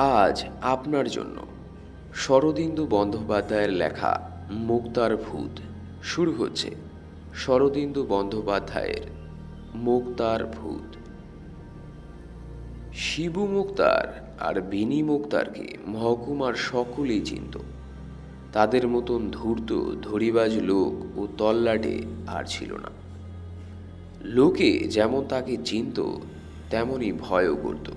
আজ আপনার জন্য শরদিন্দু বন্দ্যোপাধ্যায়ের লেখা মুক্তার ভূত। শুরু হচ্ছে শরদিন্দু বন্দ্যোপাধ্যায়ের মুক্তার ভূত। শিবু মুক্তার আর বিনি মুক্তারকে মহকুমার সকলেই চিনত। তাদের মতন ধূর্ত, ধরিবাজ লোক ও তল্লাটে আর ছিল না। লোকে যেমন তাকে চিনত, তেমনই ভয়ও করত।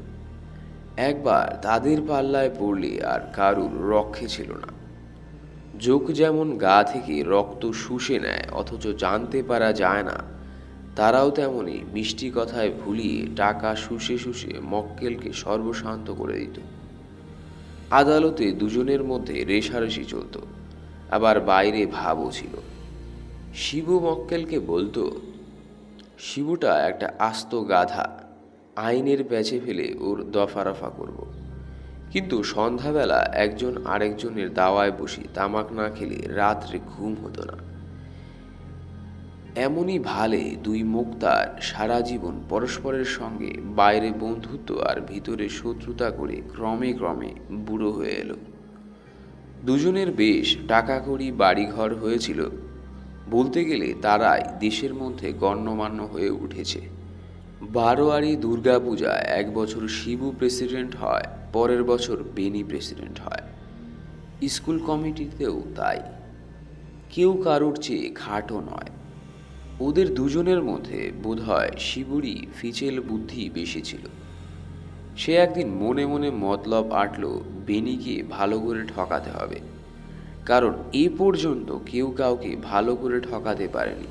একবার তাদের পাল্লায় পড়লে আর কারুর রক্ষে ছিল না। যোগ যেমন গা থেকে রক্ত শুষে নেয়, অথচ জানতে পারা যায় না। তারাও তেমনি মিষ্টি কথায় ভুলিয়ে টাকা শুষে শুষে মক্কেলকে সর্বশান্ত করে দিত। আদালতে দুজনের মধ্যে রেশারেশি চলত, আবার বাইরে ভাবও ছিল। শিবু মক্কেলকে বলতো, শিবুটা একটা আস্ত গাধা আইনের প্যাচে ফেলে ওর দফারফা করব। কিন্তু সন্ধ্যাবেলা একজন আরেকজনের দাওয়ায় বসি তামাক না খেলে রাত্রে ঘুম হতো না। এমনই ভালে দুই মুক্তার সারা জীবন পরস্পরের সঙ্গে বাইরে বন্ধুত্ব আর ভিতরে শত্রুতা করে ক্রমে ক্রমে বুড়ো হয়ে এলো। দুজনের বেশ টাকা কড়ি বাড়িঘর হয়েছিল। বলতে গেলে তারাই দেশের মধ্যে গণ্যমান্য হয়ে উঠেছে। বারোয়ারি দুর্গাপূজা এক বছর শিবু প্রেসিডেন্ট হয়, পরের বছর বেনি প্রেসিডেন্ট হয়। স্কুল কমিটিতেও তাই। কেউ কারোর চেয়ে খাটো নয়। ওদের দুজনের মধ্যে বোধহয় শিবুরই ফিচেল বুদ্ধি বেশি ছিল। সে একদিন মনে মনে মতলব আটল বেনিকে ভালো করে ঠকাতে হবে। কারণ এ পর্যন্ত কেউ কাউকে ভালো করে ঠকাতে পারেনি।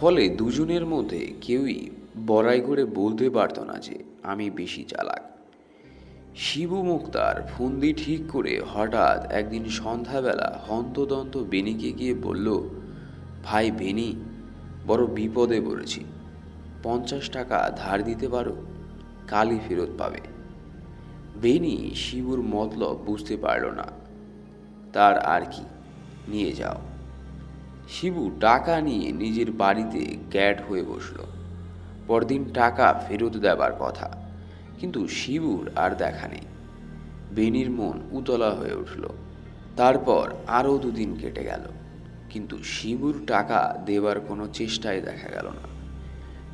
ফলে দুজনের মধ্যে কেউই বড়াই করে বলতে পারত না যে আমি বেশি চালাক। শিবু মুক্তার ফন্দি ঠিক করে হঠাৎ একদিন সন্ধ্যাবেলা হন্তদন্ত বেনিকে গিয়ে বলল, ভাই বেনি, বড় বিপদে পড়েছি। পঞ্চাশ টাকা ধার দিতে পারো, কালই ফেরত পাবে। বেনি শিবুর মতলব বুঝতে পারল না। তার আর কি, নিয়ে যাও। শিবু টাকা নিয়ে নিজের বাড়িতে গ্যাট হয়ে বসল। পরদিন টাকা ফেরত দেবার কথা, কিন্তু শিবুর আর দেখা নেই। বেনির মন উতলা হয়ে উঠল। তারপর আরও দুদিন কেটে গেল, কিন্তু শিবুর টাকা দেবার কোনো চেষ্টাই দেখা গেল না।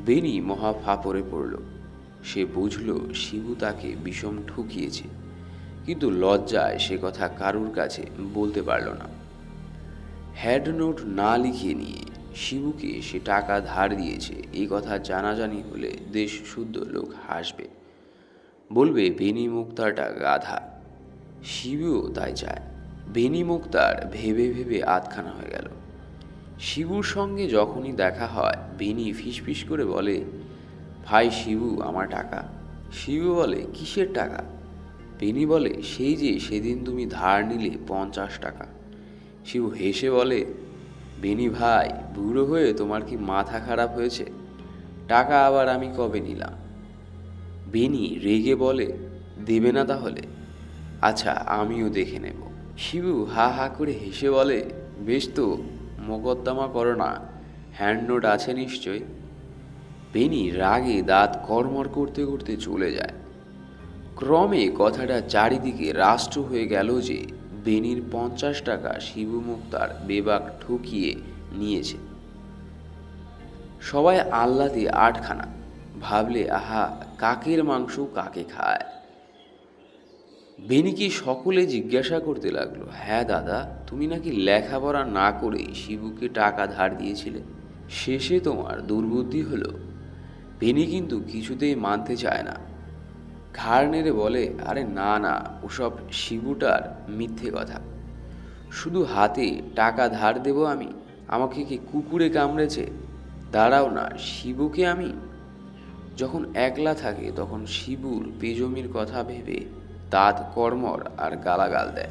বেনি মহা ফাপড়ে পড়ল। সে বুঝল শিবু তাকে বিষম ঠকিয়েছে, কিন্তু লজ্জায় সে কথা কারুর কাছে বলতে পারল না। হ্যাড নোট না লিখিয়ে নিয়ে শিবুকে সে টাকা ধার দিয়েছে। এই কথা জানাজানি হলে দেশ শুদ্ধ লোক হাসবে। বলবে বেনি মুক্তারটা গাধা। শিবুও তাই চায়। বেনি মুক্তার ভেবে ভেবে আধখানা হয়ে গেল। শিবুর সঙ্গে যখনই দেখা হয় বেনি ফিসফিস করে বলে, ভাই শিবু, আমার টাকা। শিবু বলে, কিসের টাকা? বেনি বলে, সেই যে সেদিন তুমি ধার নিলে পঞ্চাশ টাকা। শিবু হেসে বলে বেনি ভাই, বুড়ো হয়ে তোমার কি মাথা খারাপ হয়েছে? টাকা আবার আমি কবে নিলাম? বেনি রেগে বলে, দেবে না তাহলে। আচ্ছা আমিও দেখে নেব। শিবু হা হা করে হেসে বলে, বেশ তো, মোকদ্দমা করো না। হ্যান্ড নোট আছে নিশ্চয় বেনি রাগে দাঁত কর্মর করতে করতে চলে যায়। ক্রমে কথাটা চারিদিকে রাষ্ট্র হয়ে গেল যে বেনির পঞ্চাশ টাকা শিবু মুক্তার বেবাক ঠকিয়ে নিয়েছে। সবাই আহ্লাদে আটখানা। ভাবলে, আহা, কাকের মাংস কাকে খায়? বেনিকে সকলে জিজ্ঞাসা করতে লাগল হ্যাঁ দাদা, তুমি নাকি লেখাপড়া না করে শিবুকে টাকা ধার দিয়েছিলে? শেষে তোমার দুর্বুদ্ধি হলো। বেনি কিন্তু কিছুতেই মানতে চায় না। ঘাড় নেড়ে বলে, আরে না না, ওসব শিবুটার মিথ্যে কথা। শুধু হাতে টাকা ধার দেব আমি, আমাকে কি কুকুরে কামড়েছে? দাঁড়াও না, শিবুকে আমি? যখন একলা থাকে, তখন শিবুর পেজমির কথা ভেবে দাঁত কর্মর আর গালাগাল দেয়।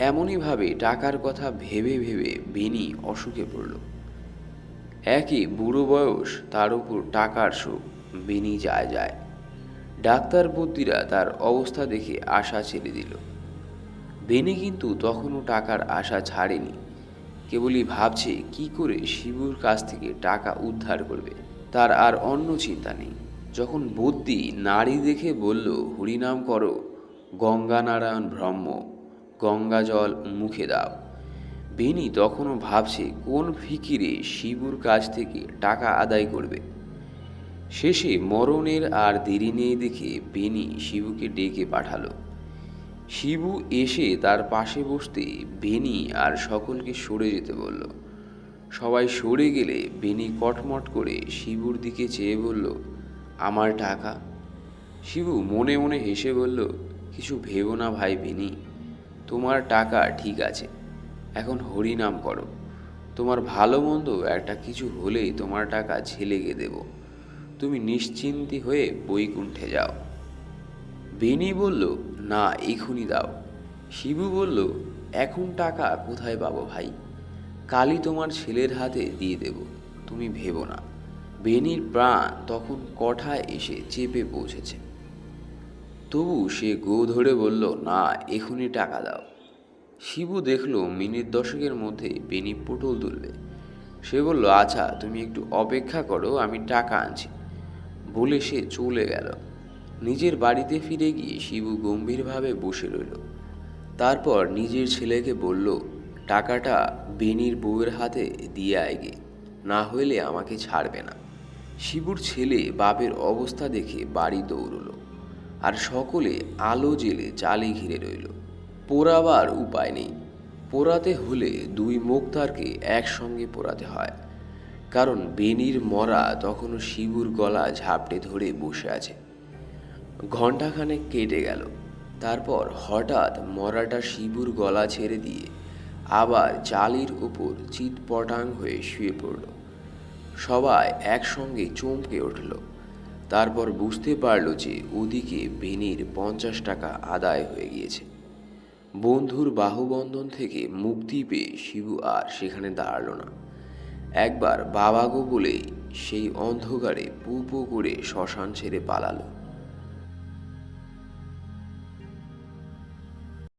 এমনইভাবে টাকার কথা ভেবে ভেবে বেনি অসুখে পড়ল। একই বুড়ো বয়স, তার উপর টাকার সুখ বেনি যায় যায়। ডাক্তার বুদ্ধিরা তার অবস্থা দেখে আশা ছেড়ে দিল। বেনি কিন্তু তখনও টাকার আশা ছাড়েনি। কেবলই ভাবছে, কি করে শিবুর কাছ থেকে টাকা উদ্ধার করবে? তার আর অন্য চিন্তা নেই। যখন বুদ্ধি নারী দেখে বলল, হরিনাম করো গঙ্গা নারায়ণ ব্রহ্ম, গঙ্গা জল মুখে দাও। বেনি তখনও ভাবছে, কোন ফিকিরে শিবুর কাছ থেকে টাকা আদায় করবে। শেষে মরণের আর দেরি নেই দেখে বেনি শিবুকে ডেকে পাঠালো। শিবু এসে তার পাশে বসতে বেনি আর সকলকে সরে যেতে বলল। সবাই সরে গেলে বেনি কটমট করে শিবুর দিকে চেয়ে বলল, আমার টাকা? শিবু মনে মনে হেসে বলল, কিছু ভেবো না ভাই বেনি তোমার টাকা ঠিক আছে, এখন হরিনাম করো। তোমার ভালো মন্দ একটা কিছু হলেই তোমার টাকা ছেলেকে দেব। তুমি নিশ্চিন্তি হয়ে বৈকুণ্ঠে যাও। বেনি বলল, না এখনই দাও। শিবু বলল, এখন টাকা কোথায় পাবো ভাই? কালই তোমার ছেলের হাতে দিয়ে দেব, তুমি ভেবো না। বেনির প্রাণ তখন কঠায় এসে চেপে পৌঁছেছে। তবু সে গো ধরে বলল, না এখনই টাকা দাও। শিবু দেখল, মিনিট দশকের মধ্যে বেনি পটল তুলবে। সে বলল আচ্ছা তুমি একটু অপেক্ষা করো, আমি টাকা আনছি। বলে সে চলে গেল। নিজের বাড়িতে ফিরে গিয়ে শিবু গম্ভীরভাবে বসে রইল। তারপর নিজের ছেলেকে বলল, টাকাটা বেনির বউয়ের হাতে দিয়ে আয়গে না হইলে আমাকে ছাড়বে না। শিবুর ছেলে বাপের অবস্থা দেখে বাড়ি দৌড়ল আর সকলে আলো জেলে চালে ঘিরে রইল। পোড়াবার উপায় নেই। পোড়াতে হলে দুই মুক্তারকে একসঙ্গে পোড়াতে হয়। কারণ বেনির মরা তখনও শিবুর গলা ঝাপটে ধরে বসে আছে। ঘণ্টাখানেক কেটে গেল। তারপর হঠাৎ মরাটা শিবুর গলা ছেড়ে দিয়ে আবার চালির উপর চিৎপটাং হয়ে শুয়ে পড়ল। সবাই একসঙ্গে চমকে উঠল। তারপর বুঝতে পারল যে ওদিকে বেনির পঞ্চাশ টাকা আদায় হয়ে গিয়েছে। বন্ধুর বাহুবন্ধন থেকে মুক্তি পেয়ে শিবু আর সেখানে দাঁড়াল না। একবার বাবাগো বলেই সেই অন্ধকারে পু পু করে শ্মশান ছেড়ে পালালো।